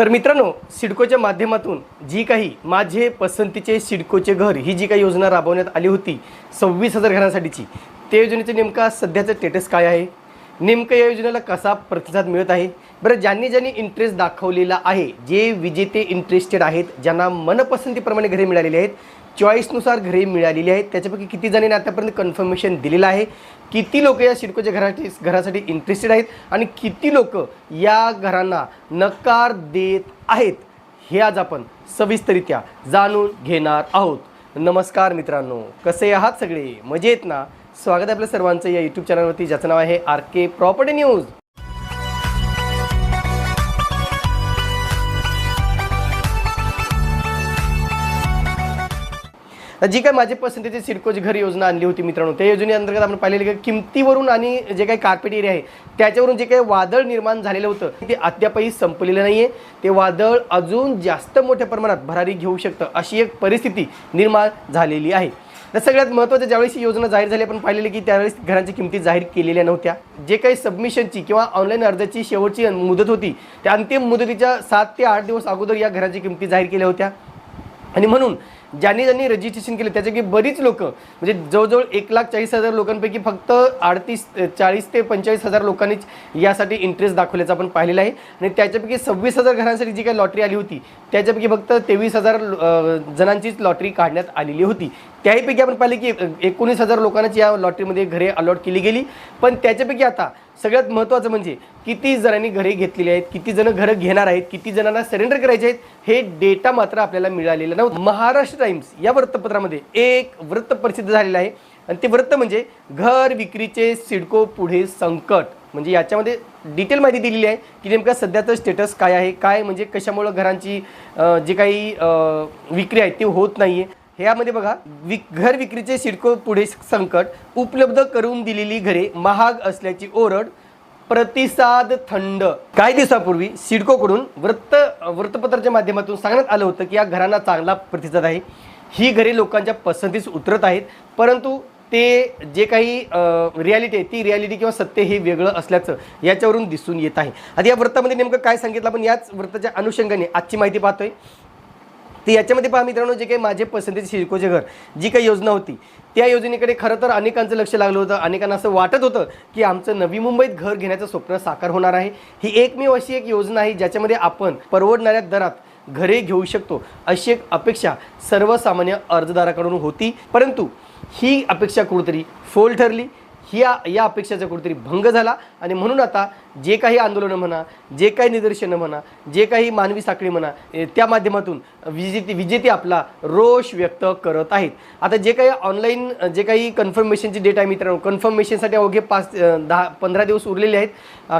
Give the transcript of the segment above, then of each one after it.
तर मित्रांनो सिडकोच्या माध्यमातून जी काही माझे पसंतीचे सिडकोचे घर ही जी काही योजना राबवण्यात आली होती सव्वीस हजार घरांसाठीची त्या योजनेचं नेमका सध्याचं स्टेटस काय आहे? नेमकं या योजनेला कसा प्रतिसाद मिळत आहे? बरं ज्यांनी ज्यांनी इंटरेस्ट दाखवलेला आहे जे विजेते इंटरेस्टेड आहेत ज्यांना मनपसंतीप्रमाणे घरे मिळालेली आहेत चॉईसनुसार घरे मिळालेली आहेत त्याच्यापैकी किती जणांनी आतापर्यंत कन्फर्मेशन दिलेलं आहे किती लोक या सिडकोच्या घरासाठी घरासाठी इंटरेस्टेड आहेत आणि किती लोक या घरांना नकार देत आहेत हे आज आपण सविस्तरित्या जाणून घेणार आहोत. नमस्कार मित्रांनो कसे आहात सगळे? मजेत ना? स्वागत आहे आपल्या सर्वांचं या यूट्यूब चॅनलवरती ज्याचं नाव आहे आर के प्रॉपर्टी न्यूज जी काय माझे पसंतीची सिडकोच घर योजना आणली होती मित्रांनो त्या योजनेअंतर्गत आपण पाहिलेलं की किमतीवरून आणि जे काही कार्पेट एरिया आहे त्याच्यावरून जे काही वादळ निर्माण झालेलं होतं ते अद्यापही संपलेलं नाही आहे ते वादळ अजून जास्त मोठ्या प्रमाणात भरारी घेऊ शकतं अशी एक परिस्थिती निर्माण झालेली आहे. तर सगळ्यात महत्त्वाचं ज्यावेळेस ही योजना जाहीर झाली आपण पाहिलेली की त्यावेळेस घरांची किमती जाहीर केलेल्या नव्हत्या. जे काही सबमिशनची किंवा ऑनलाईन अर्जाची शेवटची मुदत होती त्या अंतिम मुदतीच्या सात ते आठ दिवस अगोदर या घरांची किमती जाहीर केल्या होत्या. आणि म्हणून ज्यांनी ज्यांनी रजिस्ट्रेशन केलं त्याच्यापैकी बरीच लोक म्हणजे जवळजवळ एक लाख चाळीस हजार लोकांपैकी फक्त अडतीस चाळीस ते पंचेचाळीस हजार लोकांनीच यासाठी इंटरेस्ट दाखवल्याचं आपण पाहिलेलं आहे. आणि त्याच्यापैकी सव्वीस हजार घरांसाठी जी काही लॉटरी आली होती त्याच्यापैकी फक्त तेवीस हजार जणांचीच लॉटरी काढण्यात आलेली होती. त्याहीपैकी आपण पाहिले की एकोणीस हजार लोकांनाच या लॉटरीमध्ये घरे अलॉट केली गेली. पण त्याच्यापैकी आता सगळ्यात महत्त्वाचं म्हणजे किती जणांनी घरे घेतलेली आहेत किती जण घरं घेणार आहेत किती जणांना सरेंडर करायचे आहेत हे डेटा मात्र आपल्याला मिळालेलं नव्हतं. महाराष्ट्र टाइम्स या वृत्तपत्रामध्ये एक वृत्त प्रसिद्ध झालेलं आहे. आणि ते वृत्त म्हणजे घर विक्रीचे सिडको पुढे संकट. म्हणजे याच्यामध्ये डिटेल माहिती दिलेली आहे की नेमकं सध्याचं स्टेटस काय आहे काय म्हणजे कशामुळं घरांची जे जी काही विक्री आहे ती होत नाही आहे यामध्ये बघा विक घर विक्रीचे सिडको पुढे संकट उपलब्ध करून दिलेली घरे महाग असल्याची ओरड प्रतिसाद थंड. काही दिवसापूर्वी सिडकोकडून वृत्त वृत्तपत्राच्या माध्यमातून सांगण्यात आलं होतं की या घरांना चांगला प्रतिसाद आहे. ही घरे लोकांच्या पसंतीस उतरत आहेत परंतु ते जे काही रियालिटी आहे ती रियालिटी किंवा सत्य हे वेगळं असल्याचं याच्यावरून दिसून येत आहे. आता या वृत्तामध्ये नेमकं काय सांगितलं? आपण याच वृत्ताच्या अनुषंगाने आजची माहिती पाहतोय. तर याच्यामध्ये पहा मित्रांनो जे काही माझे पसंतीचे शिरकोचे घर जी काही योजना होती त्या योजनेकडे खरं तर अनेकांचं लक्ष लागलं होतं. अनेकांना असं वाटत होतं की आमचं नवी मुंबईत घर घेण्याचं स्वप्न साकार होणार आहे. ही एकमेव अशी एक योजना आहे ज्याच्यामध्ये आपण परवडणाऱ्या दरात घरे घेऊ शकतो. अशी एक अपेक्षा सर्वसामान्य अर्जदाराकडून होती. परंतु ही अपेक्षा कुठेतरी फोल ठरली. ही या या अपेक्षाचा कुठेतरी भंग झाला. आणि म्हणून आता जे काही आंदोलनं म्हणा जे काही निदर्शनं म्हणा जे काही मानवी साखळी म्हणा त्या माध्यमातून विजेते विजेते आपला रोष व्यक्त करत आहेत. आता जे काही ऑनलाईन जे काही कन्फर्मेशनची डेट आहे मित्रांनो कन्फर्मेशनसाठी अवघे पाच दहा पंधरा दिवस उरलेले आहेत.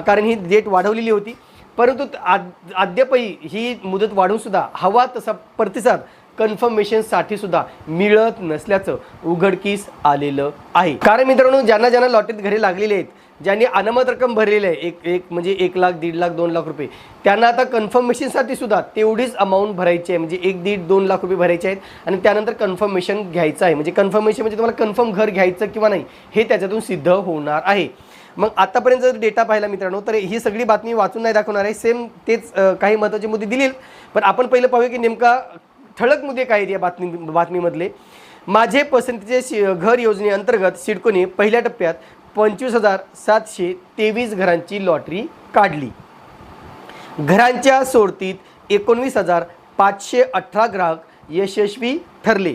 कारण ही डेट वाढवलेली होती. परंतु आद- अद्यापही ही मुदत वाढूनसुद्धा हवा तसा प्रतिसाद कन्फर्मेशनसाठी सुद्धा मिळत नसल्याचं उघडकीस आलेलं आहे. कारण मित्रांनो ज्यांना ज्यांना लॉटरीत घरे लागलेले आहेत ज्यांनी अनामत रक्कम भरलेली आहे एक एक म्हणजे एक लाख दीड लाख दोन लाख रुपये त्यांना आता कन्फर्मेशनसाठी सुद्धा तेवढीच अमाऊंट भरायची आहे म्हणजे एक दीड दोन लाख रुपये भरायचे आहेत आणि त्यानंतर कन्फर्मेशन घ्यायचं आहे. म्हणजे कन्फर्मेशन म्हणजे तुम्हाला कन्फर्म घर घ्यायचं किंवा नाही हे त्याच्यातून सिद्ध होणार आहे. मग आतापर्यंत जर डेटा पाहिला मित्रांनो तर ही सगळी बातमी वाचून नाही दाखवणार आहे. सेम तेच काही महत्त्वाचे मुद्दे दिले पण आपण पहिलं पाहूया की नेमका ठळक मुद्दे काय आहेत या बातमी बातमीमधले? माझे पसंतीचे शि घर योजनेअंतर्गत सिडकोने पहिल्या टप्प्यात पंचवीस हजार सातशे तेवीस घरांची लॉटरी काढली. घरांच्या सोडतीत एकोणवीस हजार पाचशे अठरा ग्राहक यशस्वी ठरले.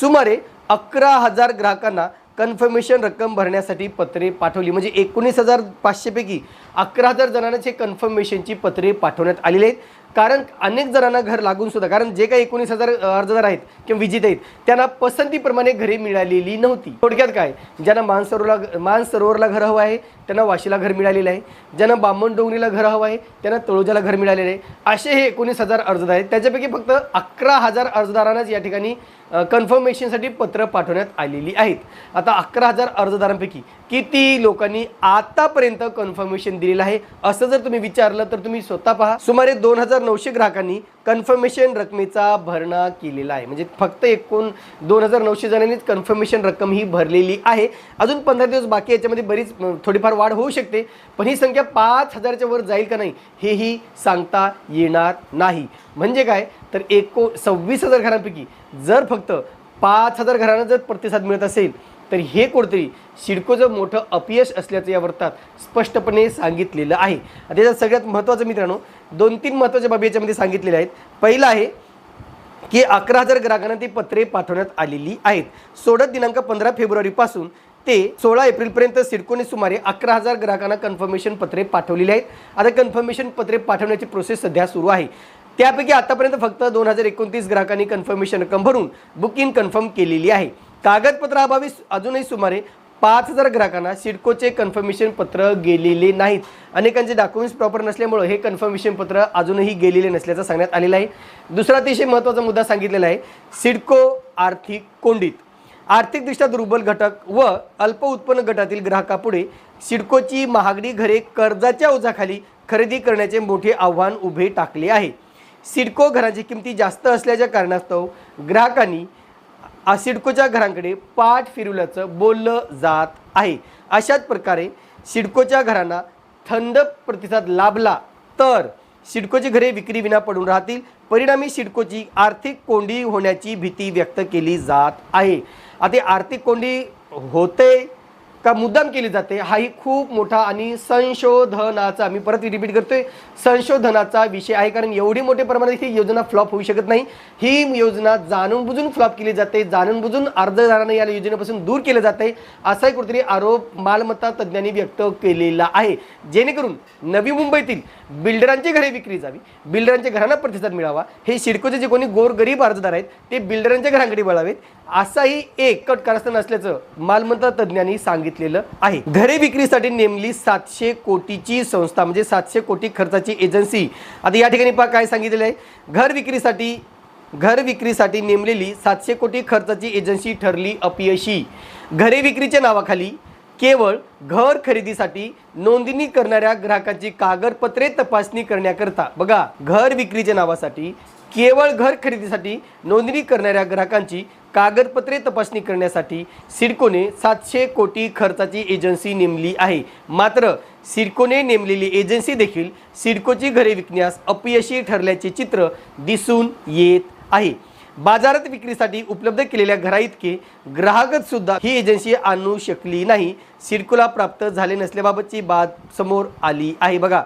सुमारे अकरा हजार ग्राहकांना कन्फर्मेशन रक्कम भरण्यासाठी पत्रे पाठवली. म्हणजे एकोणीस हजार पाचशेपैकी अकरा हजार जणांचे कन्फर्मेशनची पत्रे पाठवण्यात आलेली आहेत. कारण अनेक जणांना घर लागून सुद्धा कारण जे काही एकोणीस हजार अर्जदार आहेत किंवा विजेते आहेत त्यांना पसंतीप्रमाणे घरे मिळालेली नव्हती. थोडक्यात काय? ज्यांना मानसरोवरला मानसरोवरला घर हवं आहे त्यांना वाशीला घर मिळालेलं आहे. ज्यांना बामण डोंगरीला घर हवं आहे त्यांना तळोजाला घर मिळालेलं आहे. असे हे एकोणीस हजार अर्जदार आहेत. त्याच्यापैकी फक्त अकरा हजार अर्जदारांनाच या ठिकाणी कन्फर्मेशनसाठी पत्र पाठवण्यात आलेली आहेत. आता अकरा हजार अर्जदारांपैकी किती लोकांनी आतापर्यंत कन्फर्मेशन दिलेलं आहे? असं जर तुम्ही विचारलं तर तुम्ही स्वतः पहा. सुमारे दोन हजार नऊशे ग्राहकांनी कन्फर्मेशन रकमेचा भरणा केलेला आहे. म्हणजे फक्त एकूण दोन हजार नऊशे जणांनीच कन्फर्मेशन रक्कम ही भरलेली आहे. अजून पंधरा दिवस बाकी याच्यामध्ये बरीच थोडीफार वाढ होऊ शकते. पण ही संख्या पाच हजारच्या वर जाईल का नाही हेही सांगता येणार नाही. म्हणजे काय? तर एको सव्वीस हजार घरांपैकी जर फक्त पाच हजार घरांना जर प्रतिसाद मिळत असेल तर हे कुठेतरी सिडकोचं मोठं अपयश असल्याचं या वृत्तात स्पष्टपणे सांगितलेलं आहे. त्याच्यात सगळ्यात महत्त्वाचं मित्रांनो दोन तीन महत्त्वाच्या बाबी याच्यामध्ये सांगितलेल्या आहेत. पहिलं आहे की अकरा हजार ग्राहकांना ती पत्रे पाठवण्यात आलेली आहेत. सोडत दिनांक पंधरा फेब्रुवारीपासून ते सोळा एप्रिलपर्यंत सिडकोने सुमारे अकरा हजार ग्राहकांना कन्फर्मेशन पत्रे पाठवलेली आहेत. आता कन्फर्मेशन पत्रे पाठवण्याची प्रोसेस सध्या सुरू आहे. त्यापैकी आतापर्यंत फक्त दोन हजार एकोणतीस ग्राहकांनी कन्फर्मेशन रक्कम भरून बुकिंग कन्फर्म केलेली आहे. कागदपत्राअभावी अजूनही सुमारे पाच हजार ग्राहकांना सिडकोचे कन्फर्मेशन पत्र गेलेले नाहीत. अनेकांचे डॉक्युमेंट्स प्रॉपर नसल्यामुळे हे कन्फर्मेशन पत्र अजूनही गेलेले नसल्याचं सांगण्यात आलेलं आहे. दुसरा अतिशय महत्त्वाचा मुद्दा सांगितलेला आहे सिडको आर्थिक कोंडीत. आर्थिकदृष्ट्या दुर्बल घटक व अल्प उत्पन्न गटातील ग्राहकापुढे सिडकोची महागडी घरे कर्जाच्या ओझाखाली खरेदी करण्याचे मोठे आव्हान उभे टाकले आहे. सिडको घराची किमती जास्त असल्याच्या कारणास्तव ग्राहकांनी सिडकोच्या घरांकडे पाठ फिरवल्याचं बोललं जात आहे. अशाच प्रकारे सिडकोच्या घरांना थंड प्रतिसाद लाभला तर सिडकोची घरे विक्री विना पडून राहतील. परिणामी सिडकोची आर्थिक कोंडी होण्याची भीती व्यक्त केली जात आहे. आता आर्थिक कोंडी होते का मुद्दाम केली जाते हाही खूप मोठा आणि संशोधनाचा मी परत रिपीट करतोय संशोधनाचा विषय आहे. कारण एवढी मोठ्या प्रमाणात ही योजना फ्लॉप होऊ शकत नाही. ही योजना जाणून बुजून फ्लॉप केली जाते जाणून बुजून अर्जदारांना या योजनेपासून दूर केलं जाते असाही कुठेतरी आरोप मालमत्ता तज्ज्ञांनी व्यक्त केलेला आहे. जेणेकरून नवी मुंबईतील बिल्डरांची घरे विक्री जावी बिल्डरांच्या घरांना प्रतिसाद मिळावा हे सिडकोचे जे कोणी गोरगरीब अर्जदार आहेत ते बिल्डरांच्या घरांकडे वळावेत असाही एक कट कारस्थान असल्याचं मालमत्ता तज्ज्ञांनी सांगितलेलं आहे. घरे विक्रीसाठी नेमली सातशे कोटीची संस्था म्हणजे सातशे कोटी खर्चाची एजन्सी. आता या ठिकाणी पहा काय सांगितलेलं आहे. घर विक्रीसाठी घर विक्रीसाठी नेमलेली सातशे कोटी खर्चाची एजन्सी ठरली अपयशी. घरे विक्रीच्या नावाखाली केवळ घर खरेदीसाठी नोंदणी करणाऱ्या ग्राहकाची कागदपत्रे तपासणी करण्याकरता. बघा घर विक्रीच्या नावासाठी केवळ घर खरेदीसाठी नोंदणी करणाऱ्या ग्राहकांची कागदपत्रे तपासणी करण्यासाठी सिडकोने सातशे कोटी खर्चाची एजन्सी नेमली आहे. मात्र सिडकोने नेमलेली एजन्सी देखील सिडकोची घरे विकण्यास अपयशी ठरल्याचे चित्र दिसून येत आहे. बाजारात विक्रीसाठी उपलब्ध केलेल्या घराइतके ग्राहकच सुद्धा ही एजन्सी आणू शकली नाही. सिडकोला प्राप्त झाले नसल्याबाबतची बाब समोर आली आहे. बघा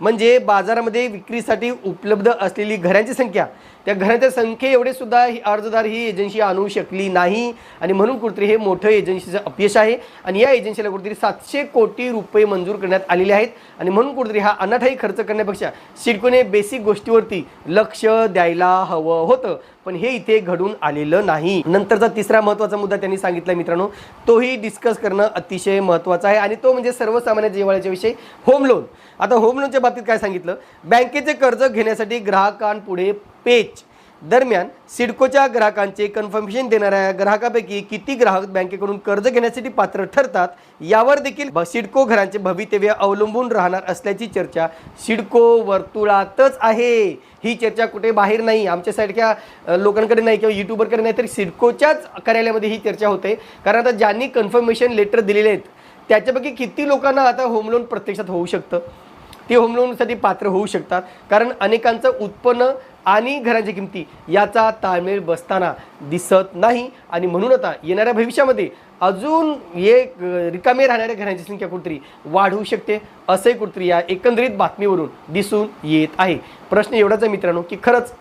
म्हणजे बाजारामध्ये विक्रीसाठी उपलब्ध असलेली घरांची संख्या त्या घराच्या संख्ये एवढे सुद्धा ही अर्जदार ही एजन्सी आणू शकली नाही. आणि म्हणून कुठेतरी हे मोठं एजन्सीचं अपयश आहे. आणि या एजन्सीला कुठेतरी सातशे कोटी रुपये मंजूर करण्यात आलेले आहेत. आणि म्हणून कुठेतरी हा अनाठाई खर्च करण्यापेक्षा सिडकोने बेसिक गोष्टीवरती लक्ष द्यायला हवं होतं. पण हे इथे घडून आलेलं नाही. नंतरचा तिसरा महत्त्वाचा मुद्दा त्यांनी सांगितला मित्रांनो. तोही डिस्कस करणं अतिशय महत्त्वाचा आहे. आणि तो म्हणजे सर्वसामान्य जिव्हाळ्याच्या विषयी होम लोन आता होम लोनच्या बाबतीत काय सांगितलं? बँकेचे कर्ज घेण्यासाठी ग्राहकांपुढे पेच. दरम्यान सिडकोच्या ग्राहकांचे कन्फर्मेशन देणाऱ्या ग्राहकापैकी किती ग्राहक बँकेकडून कर्ज घेण्यासाठी पात्र ठरतात यावर देखील सिडको घरांचे भवितव्य अवलंबून राहणार असल्याची चर्चा सिडको वर्तुळातच आहे. ही चर्चा कुठे बाहेर नाही आमच्यासारख्या अ, लोकांकडे नाही किंवा युट्यूबरकडे नाही तर सिडकोच्याच कार्यालयामध्ये ही चर्चा होते. कारण आता ज्यांनी कन्फर्मेशन लेटर दिलेले आहेत त्याच्यापैकी किती लोकांना आता होम लोन प्रत्यक्षात होऊ शकतं? ते होम लोनसाठी पात्र होऊ शकतात. कारण अनेकांचं उत्पन्न आणि घरांच्या किमती याचा ताळमेळ बसताना दिसत नाही. आणि म्हणून आता येणाऱ्या भविष्यामध्ये अजून हे रिकामे राहणाऱ्या घरांची संख्या कुठेतरी वाढवू शकते असंही कुठेतरी या एकंदरीत बातमीवरून दिसून येत आहे. प्रश्न एवढाच आहे मित्रांनो की खरंच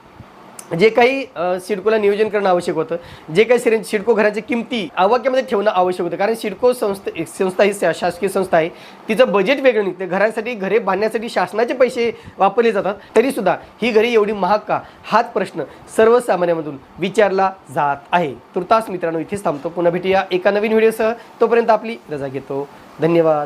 जे काही सिडकोला नियोजन करणं आवश्यक होतं. जे काही सिर सिडको घरांच्या किमती आवाक्यामध्ये ठेवणं आवश्यक होतं. कारण सिडको संस्था संस्था ही शा- शासकीय संस्था आहे. तिचं बजेट वेगळं निघतं. घरांसाठी घरे बांधण्यासाठी शासनाचे पैसे वापरले जातात. तरीसुद्धा ही घरी एवढी महाग का? हाच प्रश्न सर्वसामान्यामधून विचारला जात आहे. तुर्तास मित्रांनो इथेच थांबतो. पुन्हा भेटूया एका नवीन व्हिडिओसह. तोपर्यंत आपली रजा घेतो. धन्यवाद.